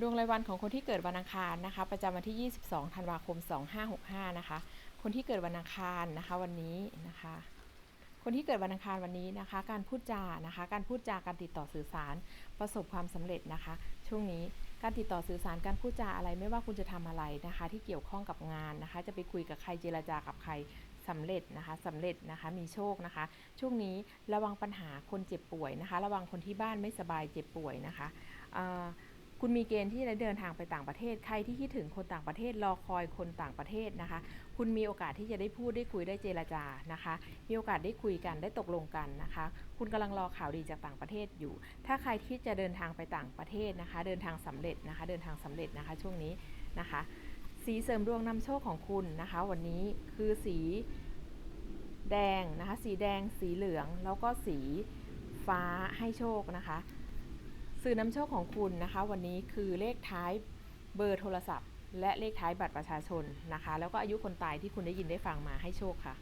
ดวงรายวันของคนที่เกิดวันอังคารนะคะ ประจำวันที่ 22 ธันวาคม 2565 นะคะ คนที่เกิดวันอังคารนะคะวันนี้นะคะ คนที่เกิดวันอังคารวันนี้นะคะ การพูดจานะคะ การพูดจาการติดต่อสื่อสารประสบความสำเร็จนะคะ ช่วงนี้การติดต่อสื่อสารการพูดจาอะไรไม่ว่าคุณจะทำอะไรนะคะ ที่เกี่ยวข้องกับงานนะคะ จะไปคุยกับใครเจรจากับใครสำเร็จนะคะสำเร็จนะคะมีโชคนะคะ ช่วงนี้ระวังปัญหาคนเจ็บป่วยนะคะ ระวังคนที่บ้านไม่สบายเจ็บป่วยนะคะ คุณมีเกณฑ์ที่จะเดินทางไปต่างประเทศ ใครที่คิดถึงคนต่างประเทศรอคอยคนต่างประเทศนะคะ คุณมีโอกาสที่จะได้พูดได้คุยได้เจรจานะคะ มีโอกาสได้คุยกันได้ตกลงกันนะคะ คุณกำลังรอข่าวดีจากต่างประเทศอยู่ ถ้าใครที่จะเดินทางไปต่างประเทศนะคะ เดินทางสำเร็จนะคะ เดินทางสำเร็จนะคะ ช่วงนี้นะคะ สีเสริมดวงนำโชคของคุณนะคะ วันนี้คือสีแดงนะคะ สีแดง สีเหลือง แล้วก็สีฟ้าให้โชคนะคะ สื่อนำโชคของคุณนะคะ วันนี้คือเลขท้ายเบอร์โทรศัพท์ และเลขท้ายบัตรประชาชนนะคะ แล้วก็อายุคนตายที่คุณได้ยินได้ฟังมาให้โชคค่ะ